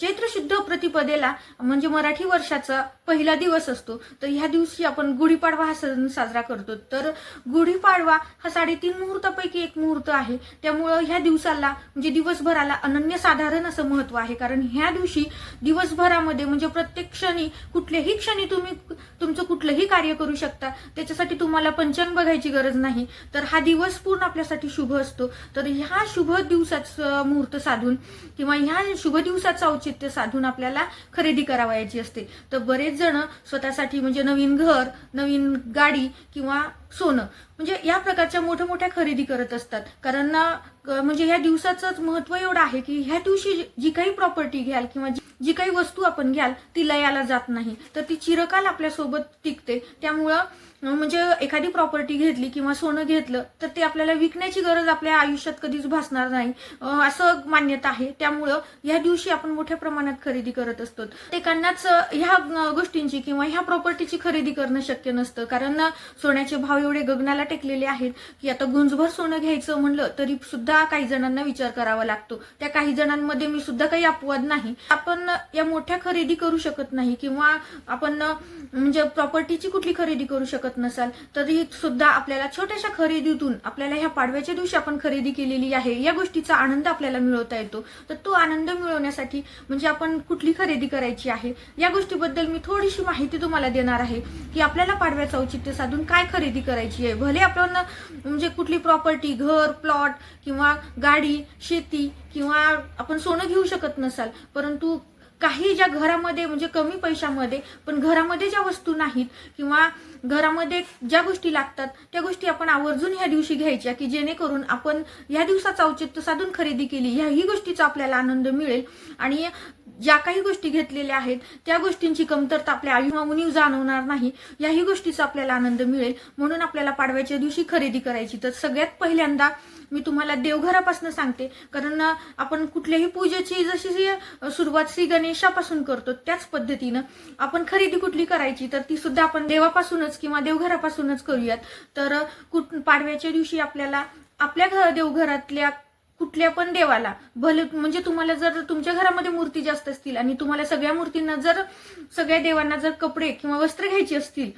चैत्र शुद्ध प्रतिपदेला म्हणजे मराठी वर्षाचा पहिला दिवस असतो. तर ह्या दिवशी आपण गुढीपाडवा हा सण साजरा करतो. तर गुढीपाडवा हा साडेतीन मुहूर्तापैकी एक मुहूर्त आहे. त्यामुळं ह्या दिवसाला म्हणजे दिवसभराला अनन्यसाधारण असं महत्त्व आहे. कारण ह्या दिवशी दिवसभरामध्ये म्हणजे प्रत्येक क्षणी कुठल्याही क्षणी तुम्ही तुमचं कुठलंही कार्य करू शकता. त्याच्यासाठी तुम्हाला पंचांग बघायची गरज नाही. तर हा दिवस पूर्ण आपल्यासाठी शुभ असतो. तर ह्या शुभ दिवसाचं मुहूर्त साधून किंवा ह्या शुभ दिवसाचा औचित्य साधून आपल्याला खरेदी करावयाची असते. तर बरेच जण स्वतःसाठी म्हणजे नवीन घर नवीन गाडी किंवा सोनं म्हणजे या प्रकारच्या मोठ्या मोठ्या खरेदी करत असतात. कारण म्हणजे ह्या दिवसाचंच महत्त्व एवढं आहे की ह्या दिवशी जी- जी काही प्रॉपर्टी घ्याल किंवा जी- काही वस्तू आपण घ्याल ती लयाला जात नाही. तर ती चिरकाल आपल्यासोबत टिकते. त्यामुळं म्हणजे एखादी प्रॉपर्टी घेतली किंवा सोनं घेतलं तर ते आपल्याला विकण्याची गरज आपल्या आयुष्यात कधीच भासणार नाही. असं मान्यता आहे. त्यामुळं ह्या दिवशी आपण मोठ्या प्रमाणात खरेदी करत असतो. प्रत्येकांनाच ह्या गोष्टींची किंवा ह्या प्रॉपर्टीची खरेदी करणं शक्य नसतं. कारण सोन्याचे भाव एवढे गगनाला टेकलेले आहेत की आता गुंजभर सोनं घ्यायचं म्हणलं तरी सुद्धा काही जणांना विचार करावा लागतो. त्या काही जणांमध्ये मी सुद्धा काही अपवाद नाही. आपण या मोठ्या खरेदी करू शकत नाही किंवा आपण म्हणजे प्रॉपर्टीची कुठली खरेदी करू शकत नसाल तरी सुद्धा आपल्याला छोट्याशा खरेदीतून आपल्याला ह्या पाडव्याच्या दिवशी आपण खरेदी केलेली आहे या गोष्टीचा आनंद आपल्याला मिळवता येतो. तर तो आनंद मिळवण्यासाठी म्हणजे आपण कुठली खरेदी करायची आहे या गोष्टीबद्दल मी थोडीशी माहिती तुम्हाला देणार आहे की आपल्याला पाडव्याचं औचित्य साधून काय खरेदी करायची आहे. भले आपण म्हणजे कुठली प्रॉपर्टी घर प्लॉट किंवा गाडी शेती किंवा आपण सोनं घेऊ शकत नसाल परंतु काही ज्या घरामध्ये म्हणजे कमी पैशामध्ये पण घरामध्ये ज्या वस्तू नाहीत किंवा घरामध्ये ज्या गोष्टी लागतात त्या गोष्टी आपण आवर्जून ह्या दिवशी घ्यायच्या की जेणेकरून आपण ह्या दिवसाचं औचित्य साधून खरेदी केली ह्याही गोष्टीचा आपल्याला आनंद मिळेल. आणि ज्या काही गोष्टी घेतलेल्या आहेत त्या गोष्टींची कमतरता आपल्या आयुष्यामुनी जाणवणार नाही याही गोष्टीचा आपल्याला आनंद मिळेल. म्हणून आपल्याला पाडव्याच्या दिवशी खरेदी करायची. तर सगळ्यात पहिल्यांदा मी तुम्हाला देवघरापासून सांगते. कारण आपण कुठल्याही पूजेची जशी सुरुवात श्री गणेशापासून करतो त्याच पद्धतीनं आपण खरेदी कुठली करायची तर ती सुद्धा आपण देवापासूनच किंवा देवघरापासूनच करूयात. तर कुठ पाडव्याच्या दिवशी आपल्याला आपल्या घर देवघरातल्या कुठल्या पण देवाला भले म्हणजे तुम्हाला जर तुमच्या घरामध्ये मूर्ती जास्त असतील आणि तुम्हाला सगळ्या मूर्तींना जर सगळ्या देवांना जर कपडे किंवा वस्त्र घ्यायची असतील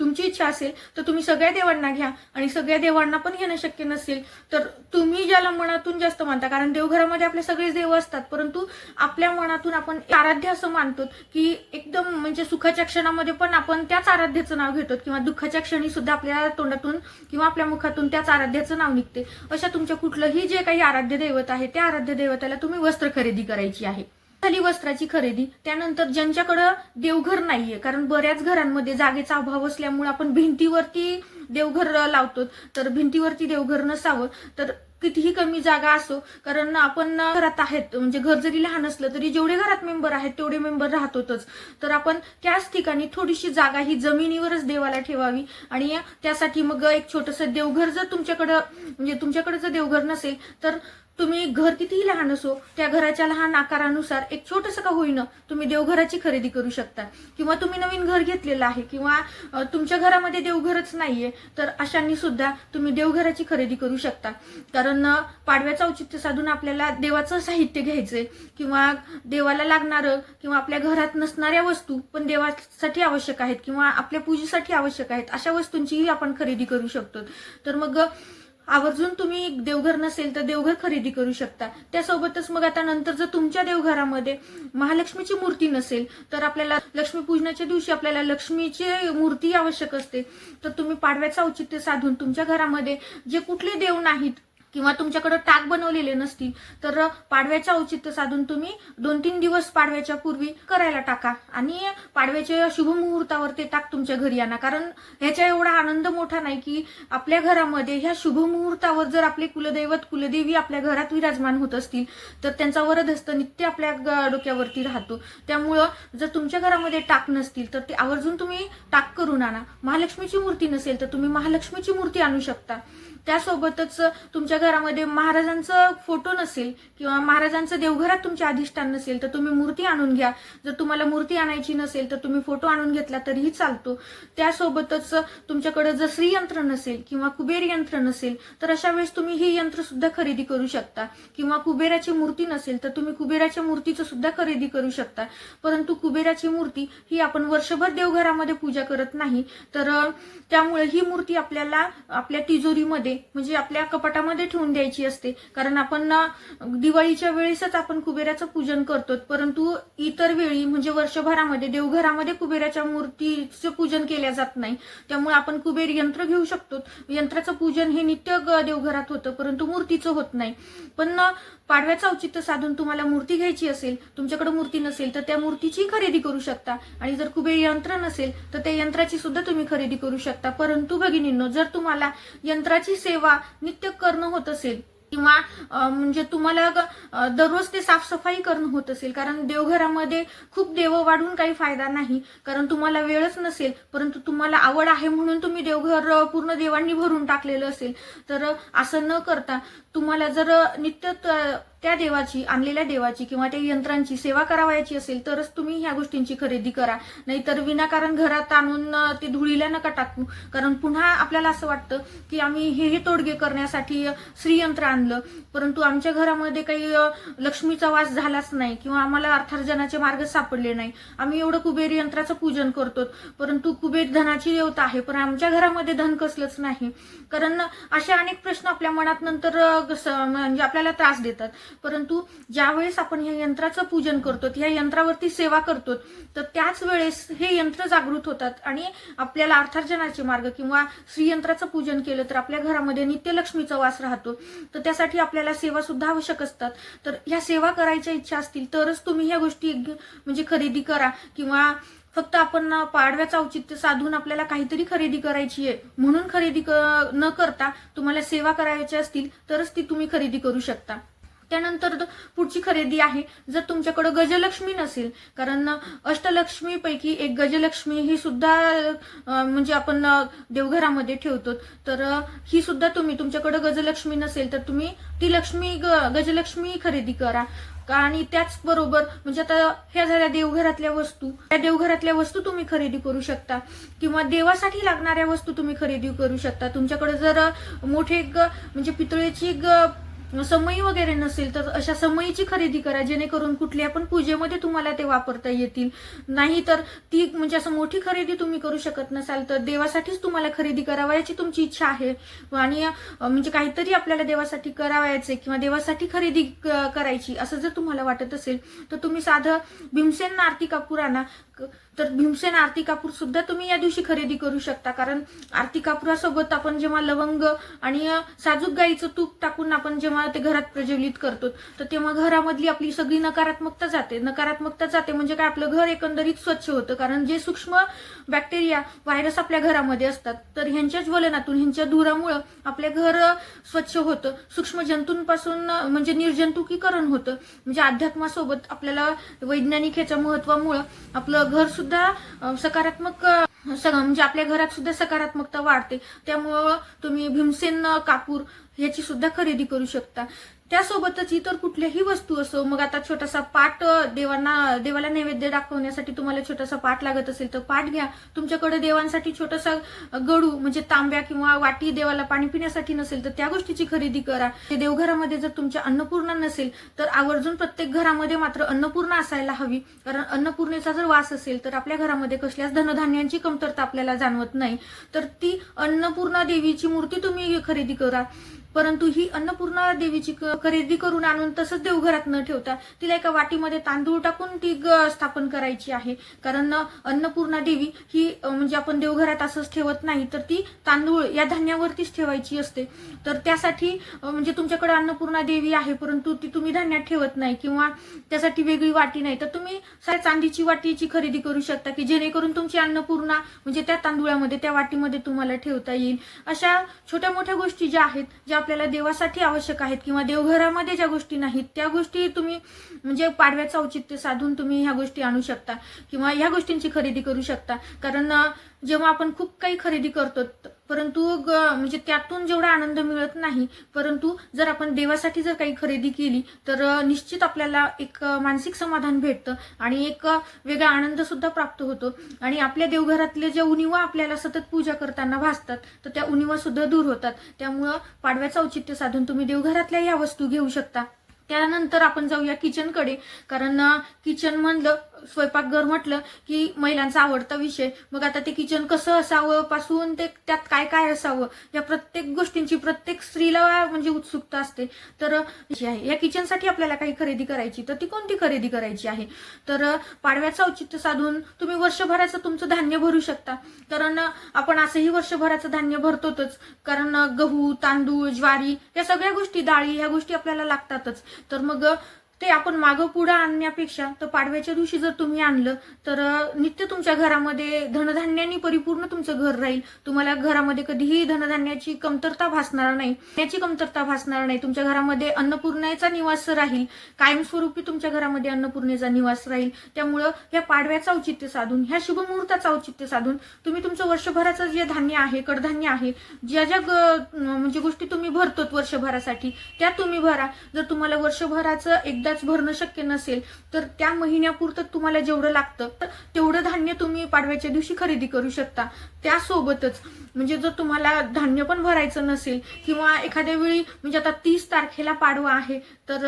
तुमची इच्छा असेल तर तुम्ही सगळ्या देवांना घ्या. आणि सगळ्या देवांना पण घेणं शक्य नसेल तर तुम्ही ज्याला मनातून जास्त मानता कारण देवघरामध्ये आपले सगळेच देव असतात परंतु आपल्या मनातून आपण आराध्य असं मानतो की एकदम म्हणजे सुखाच्या क्षणामध्ये पण आपण त्याच आराध्याचं नाव घेतो किंवा दुःखाच्या क्षणी सुद्धा आपल्या तोंडातून किंवा आपल्या मुखातून त्याच आराध्याचं नाव निघते. अशा तुमच्या कुठलंही जे काही आराध्य दैवत आहे त्या आराध्य दैवताला तुम्ही वस्त्र खरेदी करायची आहे. झाली वस्त्राची खरेदी. त्यानंतर ज्यांच्याकडं देवघर नाहीये कारण बऱ्याच घरांमध्ये जागेचा अभाव असल्यामुळे आपण भिंतीवरती देवघर लावतो तर भिंतीवरती देवघर नसावं. तर कितीही कमी जागा असो कारण आपण घरात आहेत म्हणजे घर जरी लहान असलं तरी जेवढे घरात मेंबर आहेत तेवढे मेंबर राहतोच तर आपण त्याच ठिकाणी थोडीशी जागा ही जमिनीवरच देवाला ठेवावी. आणि त्यासाठी मग एक छोटंसं देवघर जर तुमच्याकडं म्हणजे तुमच्याकडे जर देवघर नसेल तर तुम्ही घर कितीही लहान असो त्या घराच्या लहान आकारानुसार एक छोटंसं का होईना तुम्ही देवघराची खरेदी करू शकता. किंवा तुम्ही नवीन घर घेतलेलं आहे किंवा तुमच्या घरामध्ये देवघरच नाहीये तर अशांनी सुद्धा तुम्ही देवघराची खरेदी करू शकता. कारण पाडव्याचं औचित्य साधून आपल्याला देवाचं साहित्य घ्यायचंय किंवा देवाला लागणारं किंवा आपल्या घरात नसणाऱ्या वस्तू पण देवासाठी आवश्यक आहेत किंवा आपल्या पूजेसाठी आवश्यक आहेत अशा वस्तूंचीही आपण खरेदी करू शकतो. तर मग आवर्जून तुम्ही देवघर नसेल तर देवघर खरेदी करू शकता. त्यासोबतच मग आता नंतर जर तुमच्या देवघरामध्ये महालक्ष्मीची मूर्ती नसेल तर आपल्याला लक्ष्मीपूजनाच्या दिवशी आपल्याला लक्ष्मीची मूर्ती आवश्यक असते. तर तुम्ही पाडव्याचं औचित्य साधून तुमच्या घरामध्ये जे कुठले देव नाहीत किंवा तुमच्याकडे टाक बनवलेले नसतील तर पाडव्याचं औचित्य साधून तुम्ही दोन तीन दिवस पाडव्याच्या पूर्वी करायला टाका. आणि पाडव्याच्या शुभमुहूर्तावर ते टाक तुमच्या घरी आणा. कारण ह्याचा एवढा आनंद मोठा नाही की आपल्या घरामध्ये ह्या शुभमुहूर्तावर जर आपले कुलदैवत कुलदेवी आपल्या घरात विराजमान होत असतील तर त्यांचा वरदहस्त नित्य आपल्या ग- डोक्यावरती राहतो. त्यामुळं जर तुमच्या घरामध्ये टाक नसतील तर ते आवर्जून तुम्ही टाक करून आणा. महालक्ष्मीची मूर्ती नसेल तर तुम्ही महालक्ष्मीची मूर्ती आणू शकता. त्यासोबतच तुमच्या घरामध्ये महाराजांचं फोटो नसेल किंवा महाराजांचं देवघरात तुमचे अधिष्ठान नसेल तर तुम्ही मूर्ती आणून घ्या. जर तुम्हाला मूर्ती आणायची नसेल तर तुम्ही फोटो आणून घेतला तरीही चालतो. त्यासोबतच तुमच्याकडे जर श्रीयंत्र नसेल किंवा कुबेर यंत्र नसेल तर अशा वेळेस तुम्ही ही यंत्र सुद्धा खरेदी करू शकता. किंवा कुबेराची मूर्ती नसेल तर तुम्ही कुबेराच्या मूर्तीचं सुद्धा खरेदी करू शकता. परंतु कुबेराची मूर्ती ही आपण वर्षभर देवघरामध्ये पूजा करत नाही. तर त्यामुळे ही मूर्ती आपल्याला आपल्या तिजोरीमध्ये म्हणजे आपल्या कपाटामध्ये ठेवून द्यायची असते. कारण आपण दिवाळीच्या वेळेसच आपण कुबेराचं पूजन करतो. परंतु इतर वेळी म्हणजे वर्षभरामध्ये देवघरामध्ये कुबेराच्या मूर्तीचं पूजन केल्या जात नाही. त्यामुळे आपण कुबेर यंत्र घेऊ शकतो. यंत्राचं पूजन हे नित्य देवघरात होतं परंतु मूर्तीचं होत नाही. पण पाडव्याचं औचित्य साधून तुम्हाला मूर्ती घ्यायची असेल तुमच्याकडे मूर्ती नसेल तर त्या मूर्तीची खरेदी करू शकता. आणि जर कुबेर यंत्र नसेल तर त्या यंत्राची सुद्धा तुम्ही खरेदी करू शकता. परंतु भगिनींनो जर तुम्हाला यंत्राची सेवा नित्य करणं होत असेल किंवा म्हणजे तुम्हाला दररोज ते साफसफाई करणं होत असेल कारण देवघरामध्ये खूप देव वाढून काही फायदा नाही कारण तुम्हाला वेळच नसेल परंतु तुम्हाला आवड आहे म्हणून तुम्ही देवघर पूर्ण देवांनी भरून टाकलेलं असेल तर असं न करता तुम्हाला जर नित्य त्या देवाची आणलेल्या देवाची किंवा त्या यंत्रांची सेवा करावायची असेल तरच तुम्ही ह्या गोष्टींची खरेदी करा. नाहीतर विनाकारण घरात आणून ते धुळीला नका टाकू. कारण पुन्हा आपल्याला असं वाटतं की आम्ही हे हे तोडगे करण्यासाठी श्रीयंत्र आणलं. परंतु आमच्या घरामध्ये काही लक्ष्मीचा वास झालाच नाही किंवा आम्हाला अर्थार्जनाचे मार्ग सापडले नाही. आम्ही एवढं कुबेर यंत्राचं पूजन करतो. परंतु कुबेर धनाची देवता आहे. पण आमच्या घरामध्ये धन कसलंच नाही. कारण असे अनेक प्रश्न आपल्या मनात नंतर म्हणजे आपल्याला त्रास देतात. परंतु ज्यावेळेस आपण या यंत्राचं पूजन करतो या यंत्रावरती सेवा करतो तर त्याच वेळेस हे यंत्र जागृत होतात आणि आपल्याला अर्थार्जनाचे मार्ग किंवा श्रीयंत्राचं पूजन केलं तर आपल्या घरामध्ये नित्यलक्ष्मीचा वास राहतो. तर त्यासाठी आपल्याला सेवा सुद्धा आवश्यक असतात. तर ह्या सेवा करायच्या इच्छा असतील तरच तुम्ही ह्या गोष्टी म्हणजे खरेदी करा किंवा फक्त आपण पाडव्याचं औचित्य साधून आपल्याला काहीतरी खरेदी करायची आहे. म्हणून खरेदी न करता तुम्हाला सेवा करायच्या असतील तरच ती तुम्ही खरेदी करू शकता. त्यानंतर पुढची खरेदी आहे. जर तुमच्याकडं गजलक्ष्मी नसेल कारण अष्टलक्ष्मीपैकी एक गजलक्ष्मी ही सुद्धा म्हणजे आपण देवघरामध्ये ठेवतो. तर ही सुद्धा तुम्ही तुमच्याकडे गजलक्ष्मी नसेल तर तुम्ही ती लक्ष्मी ग- गजलक्ष्मी खरेदी करा. आणि त्याचबरोबर म्हणजे आता ह्या झाल्या देवघरातल्या वस्तू त्या देवघरातल्या वस्तू तुम्ही खरेदी करू शकता. किंवा देवासाठी लागणाऱ्या वस्तू तुम्ही खरेदी करू शकता. तुमच्याकडे जर मोठे ग- म्हणजे पितळेची समयी समई वगैरे नसेल तर अशा समईची खरेदी करा जेणेकरून कुठल्या पण पूजेमध्ये तुम्हाला ते वापरता येतील. नाही तर ती म्हणजे असं मोठी खरेदी तुम्ही करू शकत नसाल तर देवासाठीच तुम्हाला खरेदी करावयाची तुमची इच्छा आहे. आणि म्हणजे काहीतरी आपल्याला देवासाठी करावयाचे किंवा देवासाठी खरेदी करायची असं जर तुम्हाला वाटत असेल तर तुम्ही साधं भीमसेन आरती कापूर आणा तर भीमसेन आरती कापूर सुद्धा तुम्ही या दिवशी खरेदी करू शकता. कारण आरती कापुरासोबत आपण जेव्हा लवंग आणि साजूक गाईचं तूप टाकून आपण जेव्हा ते घरात प्रज्वलित करतो तर तेव्हा घरामधली आपली सगळी नकारात्मकता जाते. नकारात्मकता जाते म्हणजे काय? आपलं घर एकंदरीत स्वच्छ होतं. कारण जे सूक्ष्म बॅक्टेरिया व्हायरस आपल्या घरामध्ये असतात तर ह्यांच्या ज्वलनातून ह्यांच्या धुरामुळं आपलं घर स्वच्छ होतं. सूक्ष्म जंतूंपासून म्हणजे निर्जंतुकीकरण होतं. म्हणजे अध्यात्मासोबत आपल्याला वैज्ञानिक ह्याच्या महत्वामुळं आपलं घर सुद्धा सकारात्मक म्हणजे आपल्या घरात सुद्धा सकारात्मकता वाढते. त्यामुळं तुम्ही भीमसेन कापूर ह्याची सुद्धा खरेदी करू शकता. त्यासोबतच इतर कुठल्याही वस्तू असो मग आता छोटासा पाठ देवांना देवाला नैवेद्य दाखवण्यासाठी तुम्हाला छोटासा पाठ लागत असेल तर पाठ घ्या. तुमच्याकडे देवांसाठी छोटासा गडू म्हणजे तांब्या किंवा वाटी देवाला पाणी पिण्यासाठी नसेल तर त्या गोष्टीची खरेदी करा. ते देवघरामध्ये जर तुमच्या अन्नपूर्णा नसेल तर आवर्जून प्रत्येक घरामध्ये मात्र अन्नपूर्णा असायला हवी. कारण अन्नपूर्णेचा जर वास असेल तर आपल्या घरामध्ये कसल्याच धनधान्यांची कमतरता आपल्याला जाणवत नाही. तर ती अन्नपूर्णा देवीची मूर्ती तुम्ही खरेदी करा. परंतु ही अन्नपूर्णा देवीची खरेदी करून आणून तसंच देवघरात न ठेवता तिला एका वाटीमध्ये तांदूळ टाकून ती स्थापन करायची आहे. कारण अन्नपूर्णा देवी ही म्हणजे आपण देवघरात असंच ठेवत नाही तर ती तांदूळ या धान्यावरतीच ठेवायची असते. तर त्यासाठी म्हणजे तुमच्याकडे अन्नपूर्णा देवी आहे परंतु ती तुम्ही धान्यात ठेवत नाही किंवा त्यासाठी वेगळी वाटी नाही तर तुम्ही चांदीची वाटीची खरेदी करू शकता की जेणेकरून तुमची अन्नपूर्णा म्हणजे त्या तांदुळामध्ये त्या वाटीमध्ये तुम्हाला ठेवता येईल. अशा छोट्या मोठ्या गोष्टी ज्या आहेत ज्या आपल्याला देवासाठी आवश्यक आहेत किंवा देवघरामध्ये ज्या गोष्टी नाहीत त्या गोष्टी तुम्ही म्हणजे पाडव्याचं औचित्य साधून तुम्ही ह्या गोष्टी आणू शकता किंवा ह्या गोष्टींची खरेदी करू शकता. कारण जेव्हा आपण खूप काही खरेदी करतो परंतु ग- म्हणजे त्यातून जेवढा आनंद मिळत नाही परंतु जर आपण देवासाठी जर काही खरेदी केली तर निश्चित आपल्याला एक मानसिक समाधान भेटतं आणि एक वेगळा आनंद सुद्धा प्राप्त होतो. आणि आपल्या देवघरातले ज्या उणिवा आपल्याला सतत पूजा करताना भासतात तर त्या उणिवा सुद्धा दूर होतात. त्यामुळं पाडव्याचं औचित्य साधून तुम्ही देवघरातल्या या वस्तू घेऊ शकता. त्यानंतर आपण जाऊया किचनकडे कारण किचन म्हणलं स्वयंपाकघर म्हटलं की महिलांचा आवडता विषय. मग आता ते किचन कसं असावं? पासून ते त्यात काय काय असावं? या प्रत्येक गोष्टींची प्रत्येक स्त्रीला म्हणजे उत्सुकता असते. तर आहे या किचनसाठी आपल्याला काही खरेदी करायची तर ती कोणती खरेदी करायची आहे? तर पाडव्याचं औचित्य साधून तुम्ही वर्षभराचं तुमचं धान्य भरू शकता. कारण आपण असंही वर्षभराचं धान्य भरतोच कारण गहू तांदूळ ज्वारी या सगळ्या गोष्टी डाळी ह्या गोष्टी आपल्याला लागतातच. तर मग ते आपण मागं पुढं आणण्यापेक्षा तर पाडव्याच्या दिवशी जर तुम्ही आणलं तर नित्य तुमच्या घरामध्ये धनधान्यानी परिपूर्ण तुमचं घर राहील. तुम्हाला घरामध्ये कधीही धनधान्याची कमतरता भासणार नाही. त्याची कमतरता भासणार नाही. तुमच्या घरामध्ये अन्नपूर्णेचा निवास राहील. कायमस्वरूपी तुमच्या घरामध्ये अन्नपूर्णेचा निवास राहील. त्यामुळं ह्या पाडव्याचं औचित्य साधून ह्या शुभमुहूर्ताचं औचित्य साधून तुम्ही तुमचं वर्षभराचं जे धान्य आहे कडधान्य आहे ज्या ज्या ग- म्हणजे गोष्टी तुम्ही भरतोत वर्षभरासाठी त्या तुम्ही भरा. जर तुम्हाला वर्षभराचं एकदाच भरणं शक्य नसेल तर त्या महिन्यापुरतं तुम्हाला जेवढं लागतं तर तेवढं धान्य तुम्ही पाडव्याच्या दिवशी खरेदी करू शकता. त्यासोबतच म्हणजे जर तुम्हाला धान्य पण भरायचं नसेल किंवा एखाद्या वेळी म्हणजे आता तीस तारखेला पाडवा आहे तर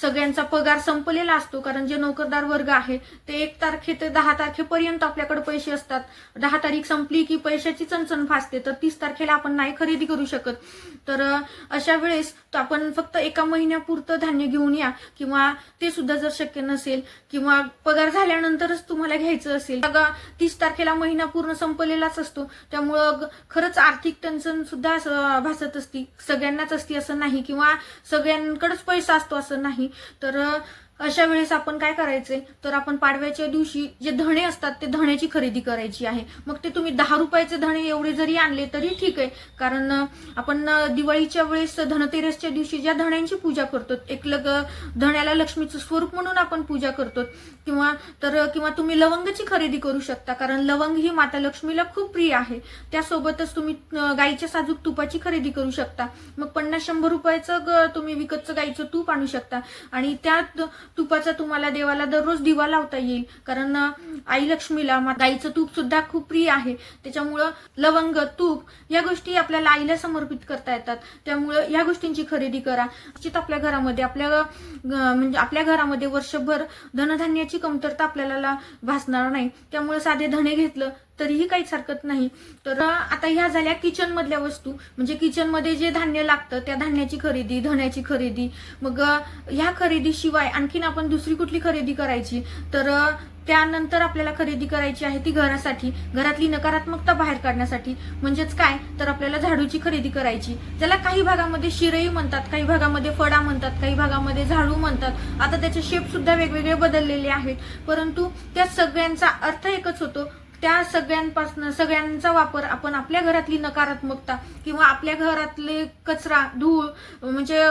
सगळ्यांचा पगार संपलेला असतो कारण जे नोकरदार वर्ग आहे ते एक तारखे ते दहा तारखेपर्यंत आपल्याकडे पैसे असतात. दहा तारीख संपली की पैशाची चणचण फासते तर तीस तारखेला आपण नाही खरेदी करू शकत. तर अशा वेळेस आपण फक्त एका महिन्यापुरतं धान्य घेऊन या किंवा ते सुद्धा जर शक्य नसेल किंवा पगार झाल्यानंतरच तुम्हाला घ्यायचं असेल तीस तारखेला महिना पूर्ण संपलेलाच असतो. त्यामुळं खरंच आर्थिक टेन्शन सुद्धा भासत असती. सगळ्यांनाच असती असं नाही किंवा सगळ्यांकडेच पैसा असतो असं नाही. तर अशा वेळेस आपण काय करायचंय तर आपण पाडव्याच्या दिवशी जे धणे असतात ते धण्याची खरेदी करायची आहे. मग ते तुम्ही दहा रुपयाचे धणे एवढे जरी आणले तरी ठीक आहे. कारण आपण दिवाळीच्या वेळेस धनतेरसच्या दिवशी ज्या धण्यांची पूजा करतो एक लग धण्याला लक्ष्मीचं स्वरूप म्हणून आपण पूजा करतो. किंवा तर किंवा तुम्ही लवंगाची खरेदी करू शकता. कारण लवंग ही माता लक्ष्मीला खूप प्रिय आहे. त्यासोबतच तुम्ही गाईच्या साजूक तुपाची खरेदी करू शकता. मग पन्नास शंभर रुपयाचं ग- तुम्ही विकतचं गाईचं तूप आणू शकता. आणि त्यात तुपाचा तुम्हाला देवाला दररोज दिवा लावता येईल. कारण आई लक्ष्मीला गाईचं तूप सुद्धा खूप प्रिय आहे. त्याच्यामुळं लवंग तूप या गोष्टी आपल्याला आईला समर्पित करता येतात. त्यामुळं या गोष्टींची खरेदी करा. निश्चित आपल्या घरामध्ये आपल्या म्हणजे आपल्या घरामध्ये वर्षभर धनधान्याची कमतरता आपल्याला भासणार नाही. त्यामुळे साधे धणे घेतलं तरीही काहीच हरकत नाही. तर आता ह्या झाल्या किचन मधल्या वस्तू. म्हणजे किचनमध्ये जे धान्य लागतं त्या धान्याची खरेदी धण्याची खरेदी. मग ह्या खरेदीशिवाय आणखी आणखीन आपण दुसरी कुठली खरेदी करायची? तर त्यानंतर आपल्याला खरेदी करायची आहे ती घरासाठी घरातली नकारात्मकता बाहेर काढण्यासाठी. म्हणजेच काय? तर आपल्याला झाडूची खरेदी करायची. ज्याला काही भागामध्ये शिरई म्हणतात काही भागामध्ये फडा म्हणतात काही भागामध्ये झाडू म्हणतात. आता त्याचे शेप सुद्धा वेगवेगळे बदललेले आहेत. परंतु त्या सगळ्यांचा अर्थ एकच होतो. त्या सगळ्यांपासून सगळ्यांचा वापर आपण आपल्या घरातली नकारात्मकता किंवा आपल्या घरातले कचरा धूळ म्हणजे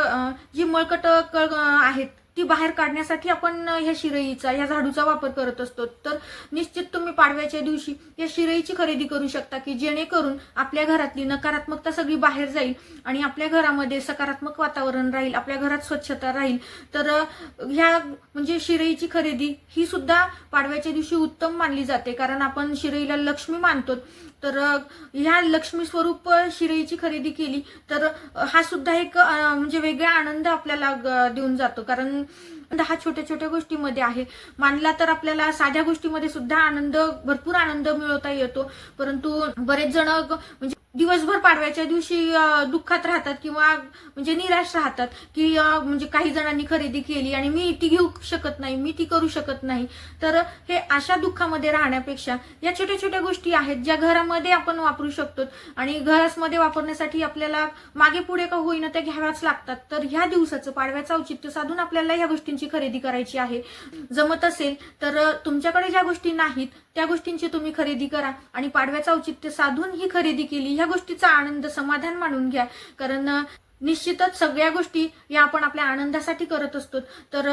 जी मळकट आहेत ती बाहेर काढण्यासाठी आपण ह्या शिरईचा ह्या झाडूचा वापर करत असतो. तर निश्चित तुम्ही पाडव्याच्या दिवशी या शिरईची खरेदी करू शकता की जेणेकरून आपल्या घरातली नकारात्मकता सगळी बाहेर जाईल आणि आपल्या घरामध्ये सकारात्मक वातावरण राहील आपल्या घरात स्वच्छता राहील. तर ह्या म्हणजे शिरईची खरेदी ही सुद्धा पाडव्याच्या दिवशी उत्तम मानली जाते. कारण आपण शिरईला लक्ष्मी मानतो. तर ह्या लक्ष्मी स्वरूप शिरईची खरेदी केली तर हा सुद्धा एक म्हणजे वेगळा आनंद आपल्याला देऊन जातो. कारण हा छोट्या छोट्या गोष्टीमध्ये आहे. मानला तर आपल्याला साध्या गोष्टीमध्ये सुद्धा आनंद भरपूर आनंद मिळवता येतो. परंतु बरेच जण म्हणजे दिवसभर पाडव्याच्या दिवशी दुःखात राहतात किंवा म्हणजे निराश राहतात की म्हणजे काही जणांनी खरेदी केली आणि मी ती घेऊ शकत नाही मी ती करू शकत नाही. तर हे अशा दुःखामध्ये राहण्यापेक्षा या छोट्या छोट्या गोष्टी आहेत ज्या घरामध्ये आपण वापरू शकतो आणि घरामध्ये वापरण्यासाठी आपल्याला मागे पुढे का होईना त्या घ्याव्याच लागतात. तर ह्या दिवसाचं पाडव्याचं औचित्य साधून आपल्याला ह्या गोष्टींची खरेदी करायची आहे. जमत असेल तर तुमच्याकडे ज्या गोष्टी नाहीत त्या गोष्टींची तुम्ही खरेदी करा आणि पाडव्याचं औचित्य साधून ही खरेदी केली ह्या गोष्टीचा आनंद समाधान मानून घ्या. कारण निश्चितच सगळ्या गोष्टी या आपण आपल्या आनंदासाठी करत असतो. तर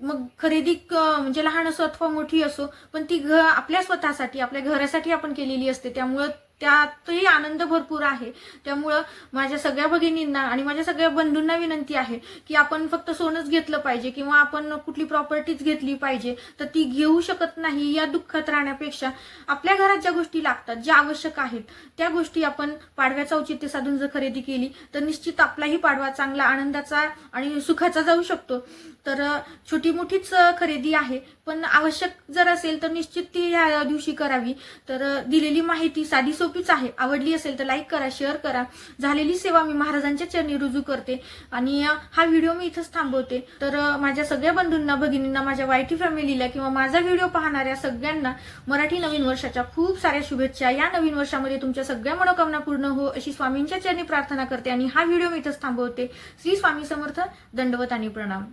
मग खरेदी म्हणजे लहान असो अथवा मोठी असो पण ती घ आपल्या स्वतःसाठी आपल्या घरासाठी आपण केलेली असते. त्यामुळं त्यातही आनंद भरपूर आहे. त्यामुळं माझ्या सगळ्या भगिनींना आणि माझ्या सगळ्या बंधूंना विनंती आहे की आपण फक्त सोनंच घेतलं पाहिजे किंवा आपण कुठली प्रॉपर्टीज घेतली पाहिजे तर ती घेऊ शकत नाही या दुःखात राहण्यापेक्षा. आपल्या घरात ज्या गोष्टी लागतात ज्या आवश्यक आहेत त्या गोष्टी आपण पाडव्याचा औचित्य साधून जर खरेदी केली तर निश्चित आपलाही पाडवा चांगला आनंदाचा आणि सुखाचा जाऊ शकतो. तर छोटी मोठीच खरेदी आहे. पण आवश्यक जर असेल तर निश्चित ती ह्या दिवशी करावी. तर दिलेली माहिती साधी सोपीच आहे. आवडली असेल तर लाईक करा शेअर करा. झालेली सेवा मी महाराजांच्या चरणी रुजू करते. आणि हा व्हिडिओ मी इथंच थांबवते. तर माझ्या सगळ्या बंधूंना भगिनींना माझ्या वायटी फॅमिलीला किंवा माझा व्हिडिओ पाहणाऱ्या सगळ्यांना मराठी नवीन वर्षाच्या खूप साऱ्या शुभेच्छा. या नवीन वर्षामध्ये तुमच्या सगळ्या मनोकामना पूर्ण हो अशी स्वामींच्या चरणी प्रार्थना करते. आणि हा व्हिडिओ मी इथंच थांबवते. श्री स्वामी समर्थ दंडवत आणि प्रणाम.